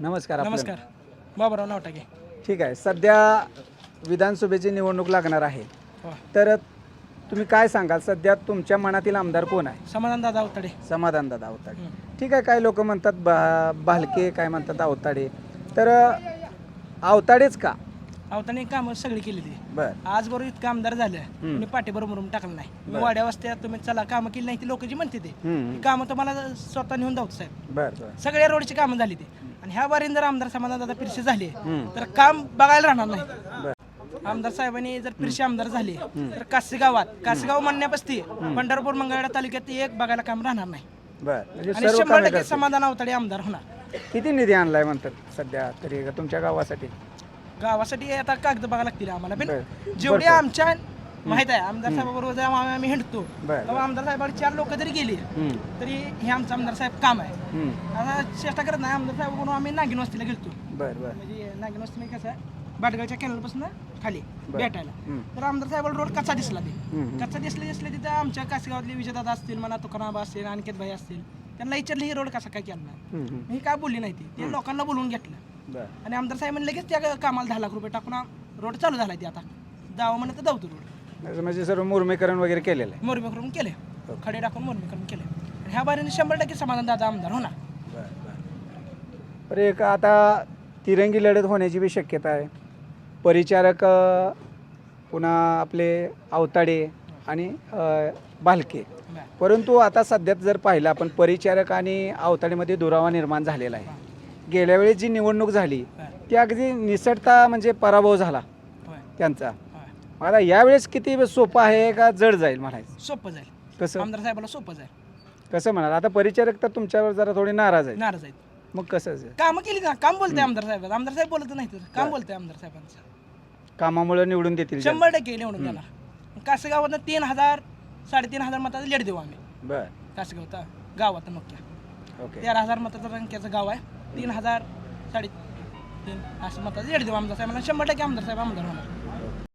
नमस्कार आपलं नमस्कार. बाबाराव नावटाके. ठीक आहे. सध्या विधानसभेची निवडणूक लागणार आहे. हो. तर तुम्ही काय सांगाल? सध्या तुमच्या मनातील आमदार कोण आहे? समाधान दादा अवताडे समाधान दादा अवताडे. ठीक आहे. काय लोक म्हणतात बा भालके काय म्हणतात अवताडे तर अवताडेच का? अवताडे कामं सगळी केली ती. बर. आज बरोबर इतकं आमदार झालं. आणि पाठी बरोबर टाकलं नाही. मी. वाड्या वस्त्यात तुम्ही चला कामं केली नाही ती लोक जी म्हणते ते. हम्म. कामं तुम्हाला स्वतः नेऊन दावत साहेब. बर बर. सगळ्या रोडची कामं झाली ती. आणि ह्या बारीन जर आमदार समाधान दादा फिरशी झाली. तर काम बघायला राहणार नाही आमदार साहेबांनी जर फिरशी आमदार झाले तर कासेगावात कासेगाव म्हणण्यापस्ती पंढरपूर मंगळवेढा तालुक्यात एक बघायला काम राहणार नाही म्हणजे आणि शंभर टक्के. समाधान अवताडे आमदार होणार किती निधी आणलाय म्हणतात सध्या तरी तुमच्या गावासाठी गावासाठी आता कागद बघायला लागतील आम्हाला पण. जेवढे. आमच्या माहीत आहे आमदार साहेबाबरोबर जेव्हा आम्ही आम्ही हिंडतो बरं. तेव्हा आमदार साहेबांनी चार लोक जरी गेली हम्म. तरी हे आमचं आमदार साहेब काम आहे हम्म. आता चेष्टा करत नाही आमदार साहेबाकडून आम्ही नागिन वस्तीला गेलतो बर बर म्हणजे नागिन वस्ती म्हणजे कसं आहे बाटगावच्या कॅनलपासून खाली बरं. भेटायला हम्म. तर आमदार साहेबाला रोड कच्चा दिसला ते हम्म. कच्चा दिसले दिसले तिथं आमच्या कासेगावातले विजयदादा असतील म्हणा तुकाराम असतील अनिकेत भाई असतील त्यांना विचारलं ही रोड कसा काय केला नाही हम्म, हम्म. मी काय बोलली नाही ती ते लोकांना बोलवून घेतलं बर आणि आमदार साहेबांनी लगेच त्या कामाला दहा लाख रुपये टाकून रोड चालू झाला ते आता जावं म्हणत धावतो रोड म्हणजे सर्व मुरमीकरण वगैरे केलेलं आहे. मोरबी करून केले खडे टाकून मोरबी करून केले आणि ह्या बारीने शंभर टक्के समाधान दादा आमदार होणार बर बर. एक आता तिरंगी लढत होण्याची बी शक्यता आहे. परिचारक अ, पुन्हा आपले अवताडे आणि अ, भालके. परंतु आता सध्यात जर पाहिलं आपण परिचारक आणि अवताडेमध्ये दुरावा निर्माण झालेला आहे. गेल्या वेळी जी निवडणूक झाली. ती अगदी निसटता म्हणजे पराभव झाला होय. त्यांचा. मला यावेळेस किती सोपं आहे का जड जाईल म्हणायचं? सोपं जाईल. कसं? आमदार साहेबाला सोपं जाईल. कसं म्हणाल? आता परिचारक तर तुमच्यावर जरा थोडे नाराज आहेत. नाराज आहेत. मग कसं असेल? कामं केली ना काम बोलतंय आमदार साहेब. आमदार साहेब बोलत नाही तर काम बोलतंय आमदार साहेबांचं. कामामुळे निवडून देतील. शंभर टक्के निवडून देणार. कासेगावातनं तीन हजार साडेतीन हजार मताचं लेट देऊ आम्ही. बर. कासेगाव गावात मुख्य ओके. तेरा हजार मताचं संख्येचं गाव आहे. तीन हजार साडे तीन असं मताचं लेट देऊ आमदार साहेबांना. शंभर टक्के आमदार साहेब आमदार होणार.